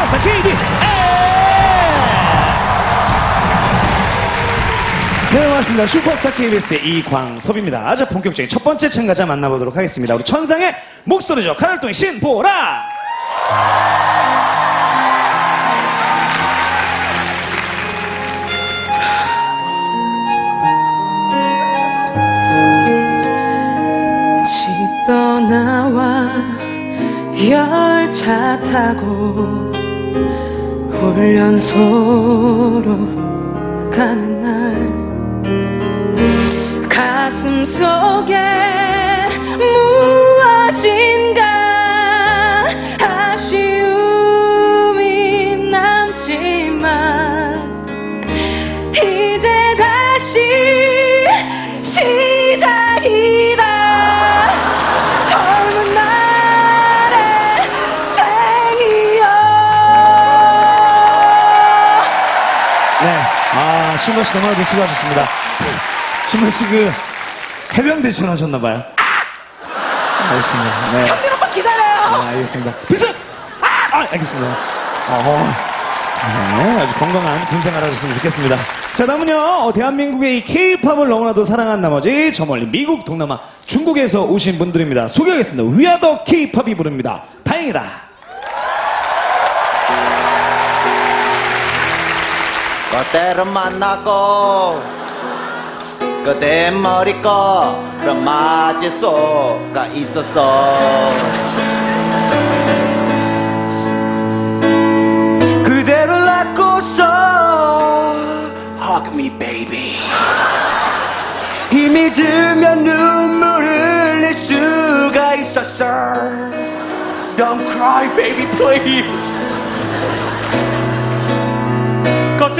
슈퍼스타 KBS 네, 반갑습니다. 슈퍼스타 KBS의 이광섭입니다. 자, 본격적인 첫 번째 참가자 만나보도록 하겠습니다. 우리 천상의 목소리죠. 카날동의 신보라! 집 떠나와 열차 타고 훈련소로 가는 날 가슴 속에 무엇인가 신보 씨 너무나도 수고하셨습니다. 신보 씨 그, 해병대 전하셨나봐요. 알겠습니다. 네. 현민 오빠 기다려요 네, 알겠습니다. 비승! 아, 알겠습니다. 어허. 네, 아주 건강한 군생활 하셨으면 좋겠습니다. 자, 다음은요, 어, 대한민국의 이 K-팝을 너무나도 사랑한 나머지 저 멀리 미국, 동남아, 중국에서 오신 분들입니다. 소개하겠습니다. 위아더 K-팝이 부릅니다. 다행이다. 그때를 만나고 그대 머리꺼 맞을 수가 있었어. 그대를 낳고서 Hug me baby. 힘이 들면 눈물을 흘릴 수가 있었어. Don't cry baby please 個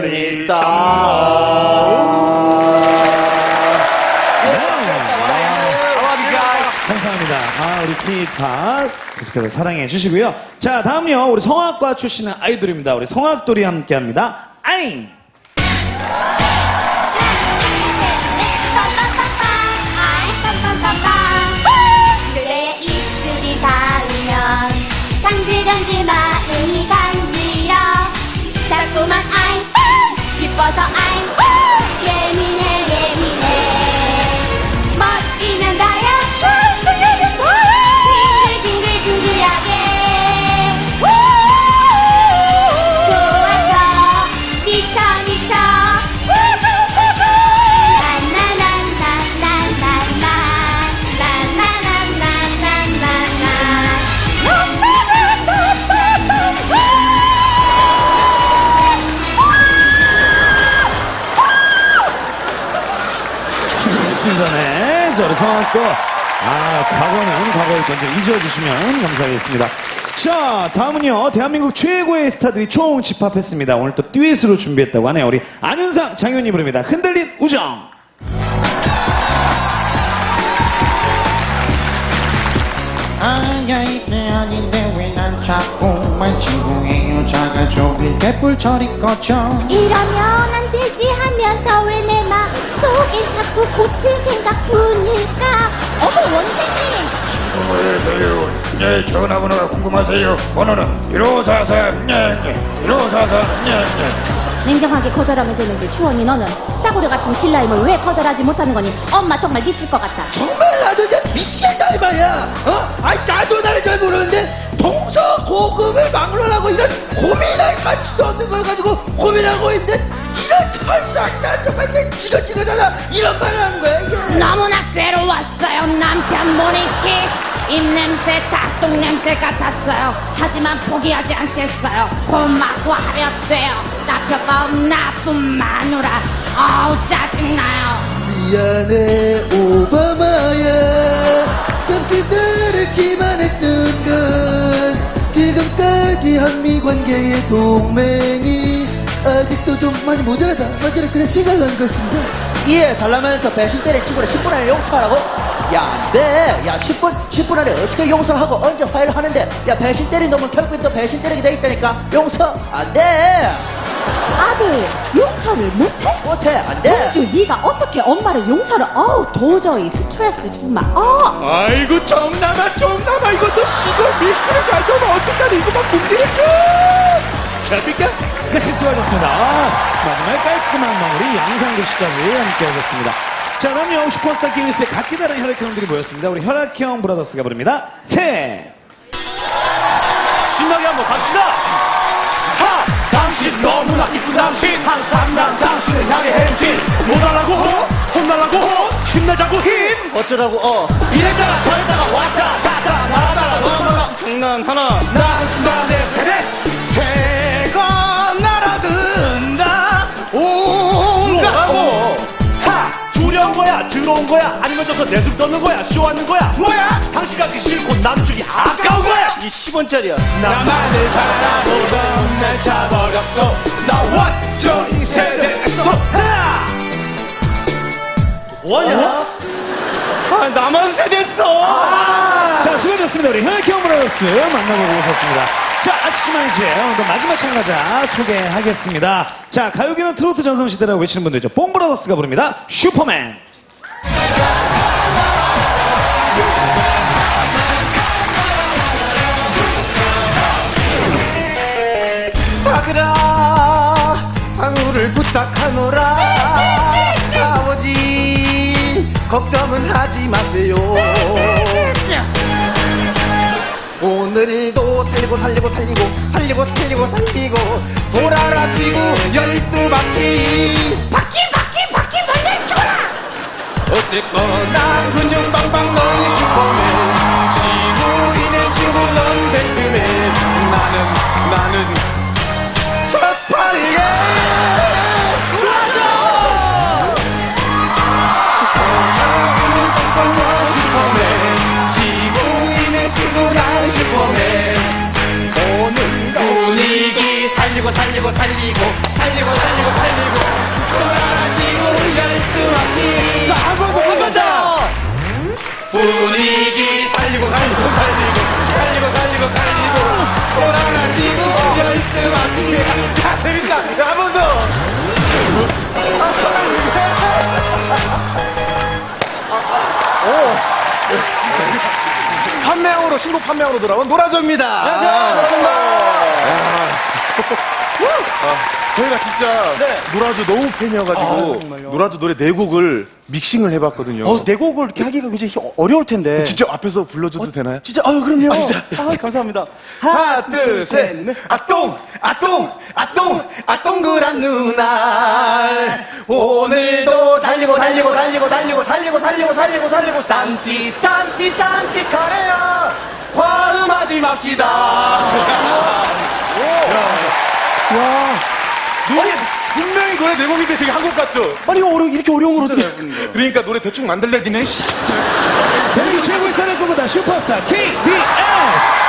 꽃 감사합니다. 아, 우리 K-팝 계속해서 사랑해 주시고요. 자, 다음요, 우리 성악과 출신의 아이돌입니다. 우리 성악돌이 함께 합니다. 아잉! 성악도, 아, 과거는 과거에 먼저 잊어주시면 감사하겠습니다. 자, 다음은요, 대한민국 최고의 스타들이 총 집합했습니다. 오늘 또 듀엣으로 준비했다고 하네요. 우리 안윤상 장현이 부릅니다. 흔들린 우정! 아야 이게 아닌데 왜 난 자꾸만 친구의 여자가 저길 개뿔처리 꺼져 이러면 안 되지 하면서 왜내 마음 속엔 자꾸 고칠 생각뿐일까 어머 원장님 궁금하세요? 네, 전화번호가 궁금하세요? 번호는 1543, 네, 네, 1543, 네, 네. 냉정하게 거절하면 되는데 추원이 너는 싸구려 같은 필라임을 왜 거절하지 못하는 거니 엄마 정말 미칠 것 같아 정말 나도 이제 미치겠다니 말이야. 어? 아니 나도 나를 잘 모르는데 동서 고금을 막론하고 이런 고민할 가치도 없는 걸 가지고 고민하고 있는데 이런 천상이 난 정말 이제 지긋지긋하다 이런 말을 하는 거야 이게. 너무나 괴로웠어요 남편 모니키 입냄새 닭똥 냄새 같았어요 하지만 포기하지 않겠어요 고맙고 하려 돼요 없 나쁜 마누라 아우 짜증나요 미안해 오바마야 잠시 나를 기만 했던 건 지금까지 한미 관계의 동맹이 아직도 좀 많이 모자라다. 모자라 그래 생각한 것입니다. 예, 달라면서 배신 때린 친구를 10분 안에 용서하라고? 야, 안 돼. 야, 10분, 10분 안에 어떻게 용서하고 언제 화해를 하는데? 야, 배신 때린 놈은 결국엔 또 배신 때리게 돼 있다니까. 용서 안 돼. 아들 용서를 못해? 못해, 안 돼. 공주 네가 어떻게 엄마를 용서를 어우 도저히 스트레스 정말 어. 아이고 정남아 정남아. 이것도 시골 미스를 가져오면 어떡하니? 이거 막 쭉. 잡힐까? 네 수고하셨습니다. 아, 마지막 깔끔한 마무리 양상국 씨까지 함께 하셨습니다. 자 그럼요 슈퍼스타 기니스의 각기 다른 혈액형들이 모였습니다. 우리 혈액형 브라더스가 부릅니다. 새 힘 어쩌라고, 어. 이랬다가 저랬다가 왔다 갔다 말하다가 넘어가 장난 하나. 난 순간의 세대 새가 날아든다. 온갖 하! 두려운 거야 들어온 거야? 아니면 저거 내숭 떠는 거야? 쇼하는 거야? 뭐야? 당신 가기 싫고 남주기 아까운 거야? 이 10원짜리야. 나만을 바라보던 우리 혈액형 브라더스 만나보고 오셨습니다. 자, 아쉽지만 이제 오늘 마지막 참가자 소개하겠습니다. 자, 가요계는 트로트 전성시대라고 외치는 분들이죠. 뽕 브라더스가 부릅니다. 슈퍼맨. 아들아 방울을 부탁하노라 아버지 걱정은 하지 마세요 오늘도 살리고 살리고 살리고 살리고 살리고 살리고 돌아라 지구 열두 바퀴. 바퀴 바퀴 바퀴 벌려줘라! 어쨌거나 근육 빵빵 넌 분위기 살리고 살리고 살리고 살리고 살리고 살리고 돌아가지고 열두 바퀴 자 재밌다 한번 더! 판매왕으로 신곡 판매왕으로 돌아온 노라조입니다. 반갑습니다. 저희가 진짜 노라조 너무 팬이어가지고 노라조 노래 네 곡을 믹싱을 해봤거든요. 어, 네 곡을 이렇게 하기가 굉장히 어려울 텐데. 직접 앞에서 불러줘도 되나요? 진짜, 아유, 그럼요. 아, 진짜. 아, 감사합니다. 하나, 둘, 셋, 넷. 아똥, 아똥, 아똥, 아똥그란 누나. 오늘도 달리고, 달리고, 달리고, 달리고, 달리고, 달리고, 달리고, 달리고, 산티, 산티, 산티, 가래요. 과음하지 맙시다. 와. 노래, 분명히 노래 네 곡인데 되게 한곡 같죠? 아니, 이거 어려, 이렇게 어려운 걸 어떻게. 그러니까 노래 대충 만들래기네. 대기 최고의 타는 꿈보다 슈퍼스타 KBS.